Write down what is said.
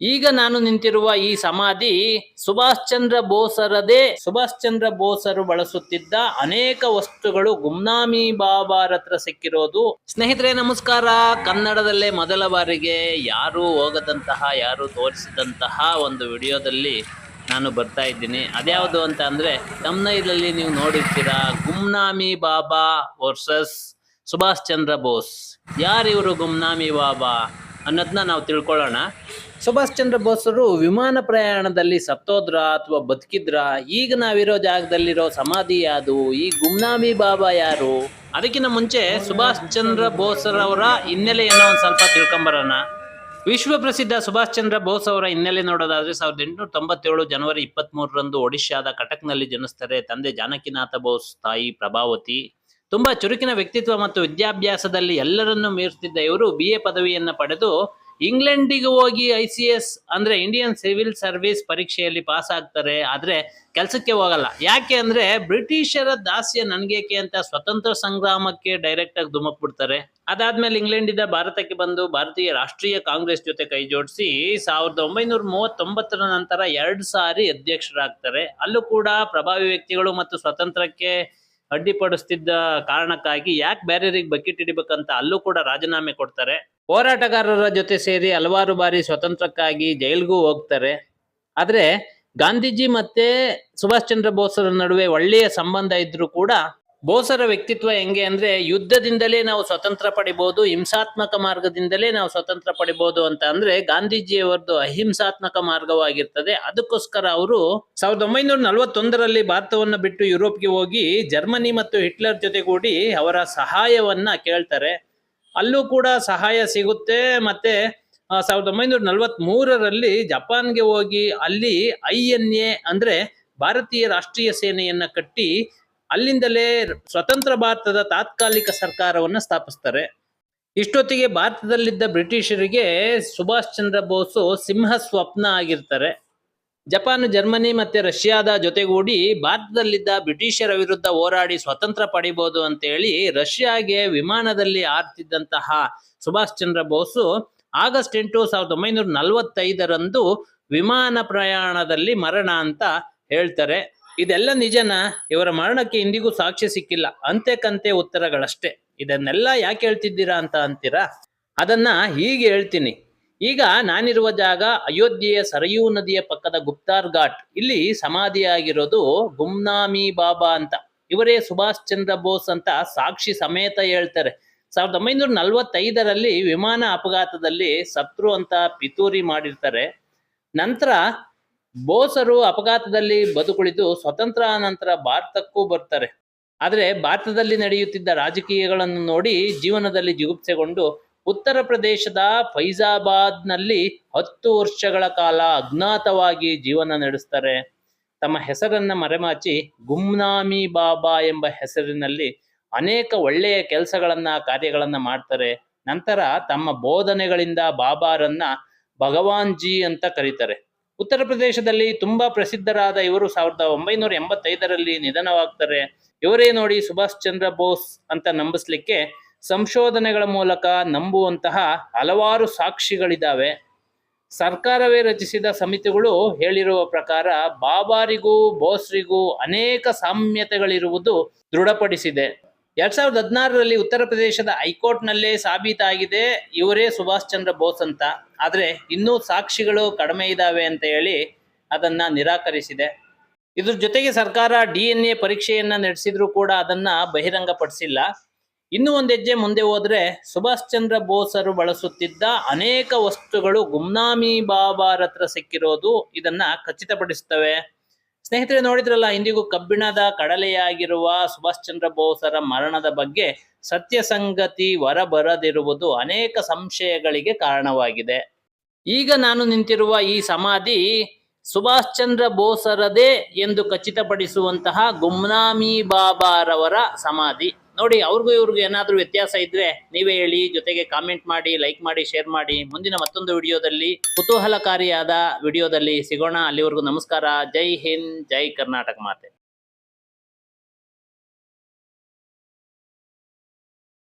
ಈಗ ನಾನು ನಿಂತಿರುವ ಈ ಸಮಾಧಿ ಸುಭಾಷ್ ಚಂದ್ರ ಬೋಸರದೇ ಸುಭಾಷ್ ಚಂದ್ರ ಬೋಸರು ಬಳಸುತ್ತಿದ್ದ ಅನೇಕ ವಸ್ತುಗಳು ಗುಮ್ನಾಮಿ ಬಾಬಾರ ಹತ್ರ ಸಿಕ್ಕಿರೋದು. ಸ್ನೇಹಿತರೆ, ನಮಸ್ಕಾರ. ಕನ್ನಡದಲ್ಲೇ ಮೊದಲ ಬಾರಿಗೆ ಯಾರು ಹೋಗದಂತಹ, ಯಾರು ತೋರಿಸಿದಂತಹ ಒಂದು ವಿಡಿಯೋದಲ್ಲಿ ನಾನು ಬರ್ತಾ ಇದ್ದೀನಿ. ಅದ್ಯಾವುದು ಅಂತ ಅಂದ್ರೆ ತಮ್ನೈದಲ್ಲಿ ನೀವು ನೋಡಿರ್ತೀರಾ, ಗುಮ್ನಾಮಿ ಬಾಬಾ ವರ್ಸಸ್ ಸುಭಾಷ್ ಚಂದ್ರ ಬೋಸ್. ಯಾರಿವರು ಗುಮ್ನಾಮಿ ಬಾಬಾ ಅನ್ನೋದನ್ನ ನಾವು ತಿಳ್ಕೊಳ್ಳೋಣ. ಸುಭಾಷ್ ಚಂದ್ರ ಬೋಸರು ವಿಮಾನ ಪ್ರಯಾಣದಲ್ಲಿ ಸತ್ತೋದ್ರ ಅಥವಾ ಬದುಕಿದ್ರ, ಈಗ ನಾವಿರೋ ಜಾಗದಲ್ಲಿರೋ ಸಮಾಧಿ ಯಾವುದು ಈ ಗುಮ್ನಾಮಿ ಬಾಬಾ ಯಾರು? ಅದಕ್ಕಿಂತ ಮುಂಚೆ ಸುಭಾಷ್ ಚಂದ್ರ ಬೋಸರವರ ಹಿನ್ನೆಲೆಯನ್ನು ಒಂದು ಸ್ವಲ್ಪ ತಿಳ್ಕೊಂಬರೋಣ. ವಿಶ್ವ ಪ್ರಸಿದ್ಧ ಸುಭಾಷ್ ಚಂದ್ರ ಬೋಸ್ ಅವರ ಹಿನ್ನೆಲೆ ನೋಡೋದಾದ್ರೆ ಸಾವಿರದ ಎಂಟುನೂರ ತೊಂಬತ್ತೇಳು ಜನವರಿ ಇಪ್ಪತ್ತ್ ಮೂರರಂದು ಒಡಿಶಾದ ಕಟಕ್ನಲ್ಲಿ ಜನಿಸ್ತಾರೆ ತಂದೆ ಜಾನಕಿನಾಥ ಬೋಸ್ ತಾಯಿ ಪ್ರಭಾವತಿ. ತುಂಬಾ ಚುರುಕಿನ ವ್ಯಕ್ತಿತ್ವ ಮತ್ತು ವಿದ್ಯಾಭ್ಯಾಸದಲ್ಲಿ ಎಲ್ಲರನ್ನೂ ಮೀರುತ್ತಿದ್ದ ಇವರು ಬಿ ಎ ಪದವಿಯನ್ನು ಪಡೆದು ಇಂಗ್ಲೆಂಡಿಗೆ ಹೋಗಿ ಐ ಸಿ ಎಸ್ ಅಂದ್ರೆ ಇಂಡಿಯನ್ ಸಿವಿಲ್ ಸರ್ವಿಸ್ ಪರೀಕ್ಷೆಯಲ್ಲಿ ಪಾಸ್ ಆಗ್ತಾರೆ, ಆದ್ರೆ ಕೆಲಸಕ್ಕೆ ಹೋಗಲ್ಲ. ಯಾಕೆ ಅಂದ್ರೆ ಬ್ರಿಟಿಷರ ದಾಸ್ಯ ನನಗೇಕೆ ಅಂತ ಸ್ವತಂತ್ರ ಸಂಗ್ರಾಮಕ್ಕೆ ಡೈರೆಕ್ಟ್ ಆಗಿ ಧುಮಕ್ ಬಿಡ್ತಾರೆ. ಅದಾದ್ಮೇಲೆ ಇಂಗ್ಲೆಂಡಿಂದ ಭಾರತಕ್ಕೆ ಬಂದು ಭಾರತೀಯ ರಾಷ್ಟ್ರೀಯ ಕಾಂಗ್ರೆಸ್ ಜೊತೆ ಕೈ ಜೋಡಿಸಿ ಸಾವಿರದ ಒಂಬೈನೂರ ಮೂವತ್ತೊಂಬತ್ತರ ನಂತರ ಎರಡು ಸಾರಿ ಅಧ್ಯಕ್ಷರಾಗ್ತಾರೆ. ಅಲ್ಲೂ ಕೂಡ ಪ್ರಭಾವಿ ವ್ಯಕ್ತಿಗಳು ಮತ್ತು ಸ್ವತಂತ್ರಕ್ಕೆ ಅಡ್ಡಿಪಡಿಸ್ತಿದ್ದ ಕಾರಣಕ್ಕಾಗಿ ಯಾಕೆ ಬೇರೆಯವ್ರಿಗೆ ಬಕೆಟ್ ಹಿಡಿಬೇಕಂತ ಅಲ್ಲೂ ಕೂಡ ರಾಜೀನಾಮೆ ಕೊಡ್ತಾರೆ. ಹೋರಾಟಗಾರರ ಜೊತೆ ಸೇರಿ ಹಲವಾರು ಬಾರಿ ಸ್ವತಂತ್ರಕ್ಕಾಗಿ ಜೈಲ್ಗೂ ಹೋಗ್ತಾರೆ. ಆದರೆ ಗಾಂಧೀಜಿ ಮತ್ತೆ ಸುಭಾಷ್ ಚಂದ್ರ ಬೋಸರ ನಡುವೆ ಒಳ್ಳೆಯ ಸಂಬಂಧ ಇದ್ರೂ ಕೂಡ ಬೋಸರ ವ್ಯಕ್ತಿತ್ವ ಹೆಂಗೆ ಅಂದ್ರೆ ಯುದ್ಧದಿಂದಲೇ ನಾವು ಸ್ವತಂತ್ರ ಪಡಿಬಹುದು ಹಿಂಸಾತ್ಮಕ ಮಾರ್ಗದಿಂದಲೇ ನಾವು ಸ್ವತಂತ್ರ ಪಡಿಬಹುದು ಅಂತ ಅಂದ್ರೆ ಗಾಂಧೀಜಿಯವರದ್ದು ಅಹಿಂಸಾತ್ಮಕ ಮಾರ್ಗವಾಗಿರ್ತದೆ. ಅದಕ್ಕೋಸ್ಕರ ಅವರು ಸಾವಿರದ ಒಂಬೈನೂರ ನಲವತ್ತೊಂದರಲ್ಲಿ ಭಾರತವನ್ನು ಬಿಟ್ಟು ಯುರೋಪ್ಗೆ ಹೋಗಿ ಜರ್ಮನಿ ಮತ್ತು ಹಿಟ್ಲರ್ ಜೊತೆಗೂಡಿ ಅವರ ಸಹಾಯವನ್ನ ಕೇಳ್ತಾರೆ. ಅಲ್ಲೂ ಕೂಡ ಸಹಾಯ ಸಿಗುತ್ತೆ. ಮತ್ತೆ ಸಾವಿರದ ಒಂಬೈನೂರ ನಲವತ್ತ್ ಮೂರರಲ್ಲಿ ಜಪಾನ್ಗೆ ಹೋಗಿ ಅಲ್ಲಿ ಐ ಎನ್ ಎ ಅಂದ್ರೆ ಭಾರತೀಯ ರಾಷ್ಟ್ರೀಯ ಸೇನೆಯನ್ನ ಕಟ್ಟಿ ಅಲ್ಲಿಂದಲೇ ಸ್ವತಂತ್ರ ಭಾರತದ ತಾತ್ಕಾಲಿಕ ಸರ್ಕಾರವನ್ನ ಸ್ಥಾಪಿಸ್ತಾರೆ. ಇಷ್ಟೊತ್ತಿಗೆ ಭಾರತದಲ್ಲಿದ್ದ ಬ್ರಿಟಿಷರಿಗೆ ಸುಭಾಷ್ ಚಂದ್ರ ಬೋಸು ಸಿಂಹ ಸ್ವಪ್ನ ಆಗಿರ್ತಾರೆ. ಜಪಾನ್, ಜರ್ಮನಿ ಮತ್ತೆ ರಷ್ಯಾದ ಜೊತೆಗೂಡಿ ಭಾರತದಲ್ಲಿದ್ದ ಬ್ರಿಟಿಷರ ವಿರುದ್ಧ ಹೋರಾಡಿ ಸ್ವತಂತ್ರ ಪಡಿಬಹುದು ಅಂತ ಹೇಳಿ ರಷ್ಯಾಗೆ ವಿಮಾನದಲ್ಲಿ ಆರ್ತಿದ್ದಂತಹ ಸುಭಾಷ್ ಚಂದ್ರ ಬೋಸು ಆಗಸ್ಟ್ ಎಂಟು ಸಾವಿರದ ಒಂಬೈನೂರ ನಲವತ್ತೈದರಂದು ವಿಮಾನ ಪ್ರಯಾಣದಲ್ಲಿ ಮರಣ ಅಂತ ಹೇಳ್ತಾರೆ. ಇದೆಲ್ಲ ನಿಜನ? ಇವರ ಮರಣಕ್ಕೆ ಇಂದಿಗೂ ಸಾಕ್ಷಿ ಸಿಕ್ಕಿಲ್ಲ. ಅಂತೆ ಕಂತೆ ಉತ್ತರಗಳಷ್ಟೇ. ಇದನ್ನೆಲ್ಲ ಯಾಕೆ ಹೇಳ್ತಿದ್ದೀರಾ ಅಂತ ಅಂತೀರಾ? ಅದನ್ನ ಹೀಗೆ ಹೇಳ್ತೀನಿ. ಈಗ ನಾನಿರುವ ಜಾಗ ಅಯೋಧ್ಯೆಯ ಸರಯೂ ನದಿಯ ಪಕ್ಕದ ಗುಪ್ತಾರ್ ಘಾಟ್. ಇಲ್ಲಿ ಸಮಾಧಿಯಾಗಿರೋದು ಗುಮ್ನಾಮಿ ಬಾಬಾ ಅಂತ. ಇವರೇ ಸುಭಾಷ್ ಚಂದ್ರ ಬೋಸ್ ಅಂತ ಸಾಕ್ಷಿ ಸಮೇತ ಹೇಳ್ತಾರೆ. ಸಾವಿರದ ಒಂಬೈನೂರ ನಲವತ್ತೈದರಲ್ಲಿ ವಿಮಾನ ಅಪಘಾತದಲ್ಲಿ ಸತ್ರು ಅಂತ ಪಿತೂರಿ ಮಾಡಿರ್ತಾರೆ. ನಂತರ ಬೋಸರು ಅಪಘಾತದಲ್ಲಿ ಬದುಕುಳಿದು ಸ್ವತಂತ್ರ ನಂತರ ಭಾರತಕ್ಕೂ ಬರ್ತಾರೆ. ಆದರೆ ಭಾರತದಲ್ಲಿ ನಡೆಯುತ್ತಿದ್ದ ರಾಜಕೀಯಗಳನ್ನು ನೋಡಿ ಜೀವನದಲ್ಲಿ ಜಿಗುಪ್ಸೆಗೊಂಡು ಉತ್ತರ ಪ್ರದೇಶದ ಫೈಜಾಬಾದ್ನಲ್ಲಿ ಹತ್ತು ವರ್ಷಗಳ ಕಾಲ ಅಜ್ಞಾತವಾಗಿ ಜೀವನ ನಡೆಸ್ತಾರೆ. ತಮ್ಮ ಹೆಸರನ್ನ ಮರೆಮಾಚಿ ಗುಮ್ನಾಮಿ ಬಾಬಾ ಎಂಬ ಹೆಸರಿನಲ್ಲಿ ಅನೇಕ ಒಳ್ಳೆಯ ಕೆಲಸಗಳನ್ನ, ಕಾರ್ಯಗಳನ್ನ ಮಾಡ್ತಾರೆ. ನಂತರ ತಮ್ಮ ಬೋಧನೆಗಳಿಂದ ಬಾಬಾರನ್ನ ಭಗವಾನ್ ಜಿ ಅಂತ ಕರೀತಾರೆ. ಉತ್ತರ ಪ್ರದೇಶದಲ್ಲಿ ತುಂಬಾ ಪ್ರಸಿದ್ಧರಾದ ಇವರು ಸಾವಿರದ ಒಂಬೈನೂರ ಎಂಬತ್ತೈದರಲ್ಲಿ ನಿಧನವಾಗ್ತಾರೆ. ಇವರೇ ನೋಡಿ ಸುಭಾಷ್ ಚಂದ್ರ ಬೋಸ್ ಅಂತ ನಂಬಿಸ್ಲಿಕ್ಕೆ ಸಂಶೋಧನೆಗಳ ಮೂಲಕ ನಂಬುವಂತಹ ಹಲವಾರು ಸಾಕ್ಷಿಗಳಿದ್ದಾವೆ. ಸರ್ಕಾರವೇ ರಚಿಸಿದ ಸಮಿತಿಗಳು ಹೇಳಿರುವ ಪ್ರಕಾರ ಬಾಬಾರಿಗೂ ಬೋಸ್ರಿಗೂ ಅನೇಕ ಸಾಮ್ಯತೆಗಳಿರುವುದು ದೃಢಪಡಿಸಿದೆ. ಎರಡ್ ಸಾವಿರದ ಹದಿನಾರರಲ್ಲಿ ಉತ್ತರ ಪ್ರದೇಶದ ಹೈಕೋರ್ಟ್ನಲ್ಲೇ ಸಾಬೀತಾಗಿದೆ ಇವರೇ ಸುಭಾಷ್ ಚಂದ್ರ ಬೋಸ್ ಅಂತ. ಆದರೆ ಇನ್ನೂ ಸಾಕ್ಷಿಗಳು ಕಡಿಮೆ ಇದ್ದಾವೆ ಅಂತ ಹೇಳಿ ಅದನ್ನ ನಿರಾಕರಿಸಿದೆ. ಇದ್ರ ಜೊತೆಗೆ ಸರ್ಕಾರ ಡಿ ಎನ್ ಎ ಪರೀಕ್ಷೆಯನ್ನ ನಡೆಸಿದ್ರೂ ಕೂಡ ಅದನ್ನ ಬಹಿರಂಗಪಡಿಸಿಲ್ಲ. ಇನ್ನೂ ಒಂದು ಹೆಜ್ಜೆ ಮುಂದೆ ಹೋದ್ರೆ ಸುಭಾಷ್ ಚಂದ್ರ ಬೋಸರು ಬಳಸುತ್ತಿದ್ದ ಅನೇಕ ವಸ್ತುಗಳು ಗುಮ್ನಾಮಿ ಬಾಬಾರ ಹತ್ರ ಸಿಕ್ಕಿರೋದು ಇದನ್ನ ಖಚಿತಪಡಿಸುತ್ತವೆ. ಸ್ನೇಹಿತರೆ ನೋಡಿದ್ರಲ್ಲ, ಇಂದಿಗೂ ಕಬ್ಬಿಣದ ಕಡಲೆಯಾಗಿರುವ ಸುಭಾಷ್ ಚಂದ್ರ ಬೋಸರ ಮರಣದ ಬಗ್ಗೆ ಸತ್ಯ ಸಂಗತಿ ಹೊರಬರದಿರುವುದು ಅನೇಕ ಸಂಶಯಗಳಿಗೆ ಕಾರಣವಾಗಿದೆ. ಈಗ ನಾನು ನಿಂತಿರುವ ಈ ಸಮಾಧಿ ಸುಭಾಷ್ ಚಂದ್ರ ಬೋಸರದೇ ಎಂದು ಖಚಿತಪಡಿಸುವಂತಹ ಗುಮ್ನಾಮಿ ಬಾಬಾರವರ ಸಮಾಧಿ. ನೋಡಿ, ಅವ್ರಿಗೂ ಇವ್ರಿಗೂ ಏನಾದರೂ ವ್ಯತ್ಯಾಸ ಇದ್ರೆ ನೀವೇ ಹೇಳಿ, ಜೊತೆಗೆ ಕಾಮೆಂಟ್ ಮಾಡಿ ಲೈಕ್ ಮಾಡಿ ಶೇರ್ ಮಾಡಿ. ಮುಂದಿನ ಮತ್ತೊಂದು ವಿಡಿಯೋದಲ್ಲಿ ಕುತೂಹಲಕಾರಿಯಾದ ವಿಡಿಯೋದಲ್ಲಿ ಸಿಗೋಣ. ಅಲ್ಲಿವರೆಗೂ ನಮಸ್ಕಾರ. ಜೈ ಹಿಂದ್, ಜೈ ಕರ್ನಾಟಕ ಮಾತೆ.